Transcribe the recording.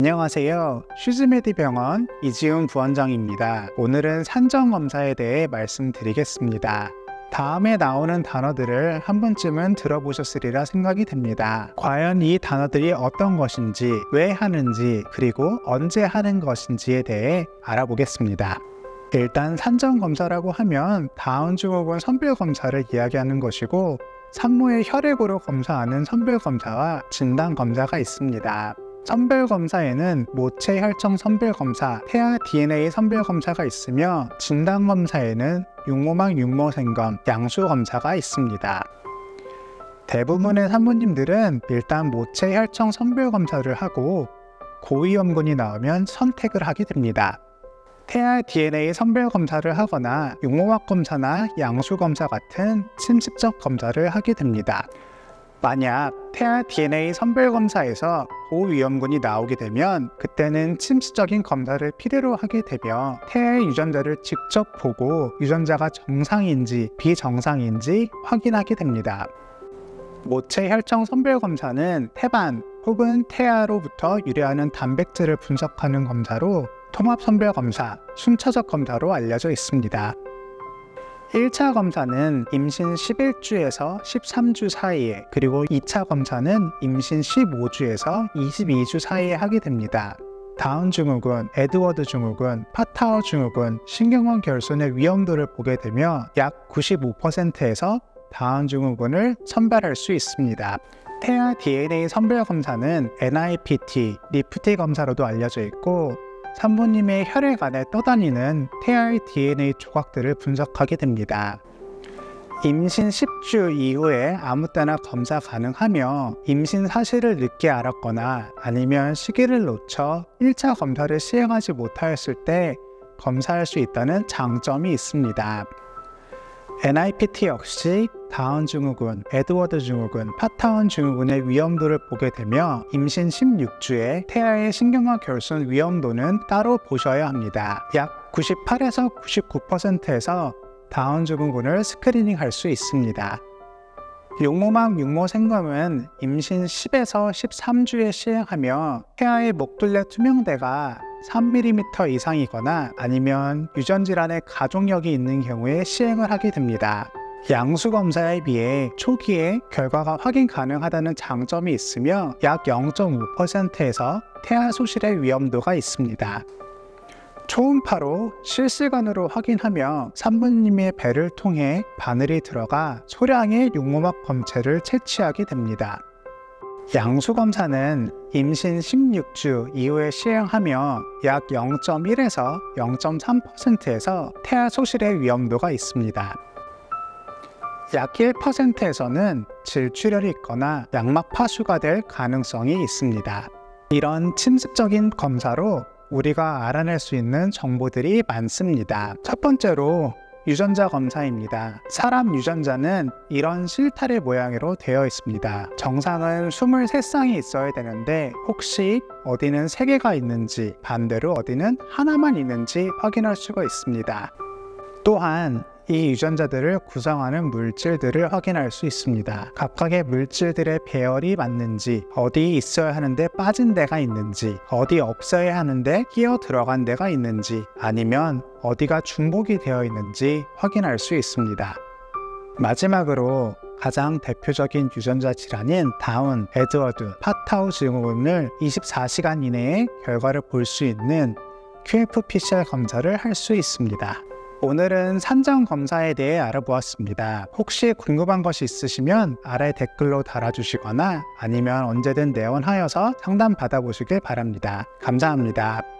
안녕하세요. 슈즈메디 병원 이지훈 부원장입니다. 오늘은 산정 검사에 대해 말씀드리겠습니다. 다음에 나오는 단어들을 한 번쯤은 들어보셨으리라 생각이 됩니다. 과연 이 단어들이 어떤 것인지, 왜 하는지, 그리고 언제 하는 것인지에 대해 알아보겠습니다. 일단 산정 검사라고 하면 다운 증후군 선별 검사를 이야기하는 것이고 산모의 혈액으로 검사하는 선별 검사와 진단 검사가 있습니다. 선별 검사에는 모체 혈청 선별 검사, 태아 DNA 선별 검사가 있으며 진단 검사에는 육모막 육모 생검, 양수 검사가 있습니다. 대부분의 산모님들은 일단 모체 혈청 선별 검사를 하고 고위험군이 나오면 선택을 하게 됩니다. 태아 DNA 선별 검사를 하거나 육모막 검사나 양수 검사 같은 침습적 검사를 하게 됩니다. 만약 태아 DNA 선별 검사에서 고위험군이 나오게 되면 그때는 침수적인 검사를 필요로 하게 되며 태아의 유전자를 직접 보고 유전자가 정상인지 비정상인지 확인하게 됩니다. 모체 혈청 선별 검사는 태반 혹은 태아로부터 유래하는 단백질을 분석하는 검사로 통합 선별 검사, 순차적 검사로 알려져 있습니다. 1차 검사는 임신 11주에서 13주 사이에 그리고 2차 검사는 임신 15주에서 22주 사이에 하게 됩니다. 다운 증후군, 에드워드 증후군, 파타워 증후군, 신경원 결손의 위험도를 보게 되며 약 95%에서 다운 증후군을 선별할 수 있습니다. 태아 DNA 선별 검사는 NIPT, 리프티 검사로도 알려져 있고 산모님의 혈액 안에 떠다니는 태아의 DNA 조각들을 분석하게 됩니다. 임신 10주 이후에 아무 때나 검사 가능하며 임신 사실을 늦게 알았거나 아니면 시기를 놓쳐 1차 검사를 시행하지 못하였을 때 검사할 수 있다는 장점이 있습니다. NIPT 역시 다운 증후군, 에드워드 증후군, 파타원 증후군의 위험도를 보게 되며 임신 16주에 태아의 신경화 결손 위험도는 따로 보셔야 합니다. 약 98에서 99%에서 다운 증후군을 스크리닝 할 수 있습니다. 육모막 육모 생검은 임신 10에서 13주에 시행하며 태아의 목둘레 투명대가 3mm 이상이거나 아니면 유전질환의 가족력이 있는 경우에 시행을 하게 됩니다. 양수 검사에 비해 초기에 결과가 확인 가능하다는 장점이 있으며 약 0.5%에서 태아 소실의 위험도가 있습니다. 초음파로 실시간으로 확인하며 산부님의 배를 통해 바늘이 들어가 소량의 육모막 검체를 채취하게 됩니다. 양수 검사는 임신 16주 이후에 시행하며 약 0.1에서 0.3%에서 태아 소실의 위험도가 있습니다. 약 1%에서는 질출혈이 있거나 양막 파수가 될 가능성이 있습니다. 이런 침습적인 검사로 우리가 알아낼 수 있는 정보들이 많습니다. 첫 번째로 유전자 검사입니다. 사람 유전자는 이런 실타래 모양으로 되어 있습니다. 정상은 23쌍이 있어야 되는데 혹시 어디는 3개가 있는지 반대로 어디는 하나만 있는지 확인할 수가 있습니다. 또한 이 유전자들을 구성하는 물질들을 확인할 수 있습니다. 각각의 물질들의 배열이 맞는지, 어디 있어야 하는데 빠진 데가 있는지, 어디 없어야 하는데 끼어 들어간 데가 있는지, 아니면 어디가 중복이 되어 있는지 확인할 수 있습니다. 마지막으로 가장 대표적인 유전자 질환인 다운, 에드워드, 파타우 증후군을 24시간 이내에 결과를 볼 수 있는 QFPCR 검사를 할 수 있습니다. 오늘은 산정 검사에 대해 알아보았습니다. 혹시 궁금한 것이 있으시면 아래 댓글로 달아주시거나 아니면 언제든 내원하여서 상담 받아보시길 바랍니다. 감사합니다.